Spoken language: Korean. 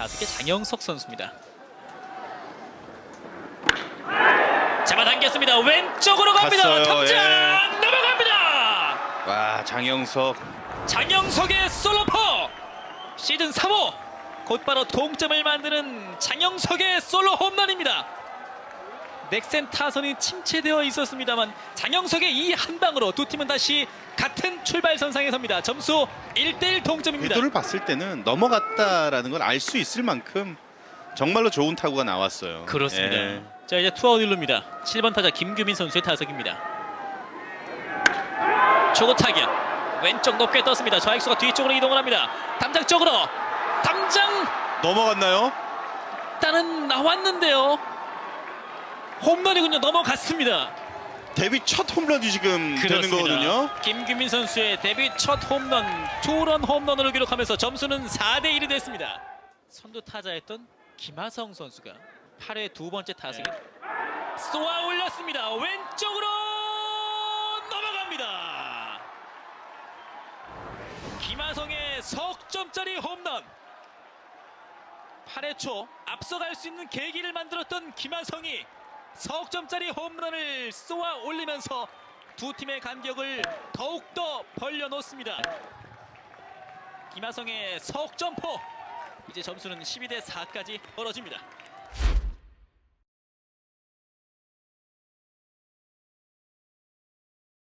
다섯 개 장영석 선수입니다. 잡아당겼습니다. 왼쪽으로 갑니다. 갔어요, 탐장 예. 넘어갑니다. 와 장영석 장영석의 솔로포 시즌 3호 곧바로 동점을 만드는 장영석의 솔로 홈런입니다. 넥센 타선이 침체되어 있었습니다만 장영석의 이 한 방으로 두 팀은 다시 같은 출발선상에 섭니다. 점수 1대1 동점입니다. 궤도를 봤을 때는 넘어갔다라는 걸 알 수 있을 만큼 정말로 좋은 타구가 나왔어요. 그렇습니다. 예. 자 이제 투아웃 1루입니다. 7번 타자 김규민 선수의 타석입니다. 초고 타격 왼쪽 높게 떴습니다. 좌익수가 뒤쪽으로 이동을 합니다. 담장 쪽으로 담장 넘어갔나요? 일단은 나왔는데요. 홈런이군요. 넘어갔습니다. 데뷔 첫 홈런이 지금 되는 거거든요. 김규민 선수의 데뷔 첫 홈런, 투런 홈런으로 기록하면서 점수는 4대 1이 됐습니다. 선두 타자였던 김하성 선수가 8회 두 번째 타석에 쏘아 올렸습니다. 왼쪽으로 넘어갑니다. 김하성의 석점짜리 홈런. 8회 초 앞서갈 수 있는 계기를 만들었던 김하성이 석점짜리 홈런을 쏘아 올리면서 두 팀의 간격을 더욱더 벌려놓습니다. 김하성의 석점포 이제 점수는 12대 4까지 벌어집니다.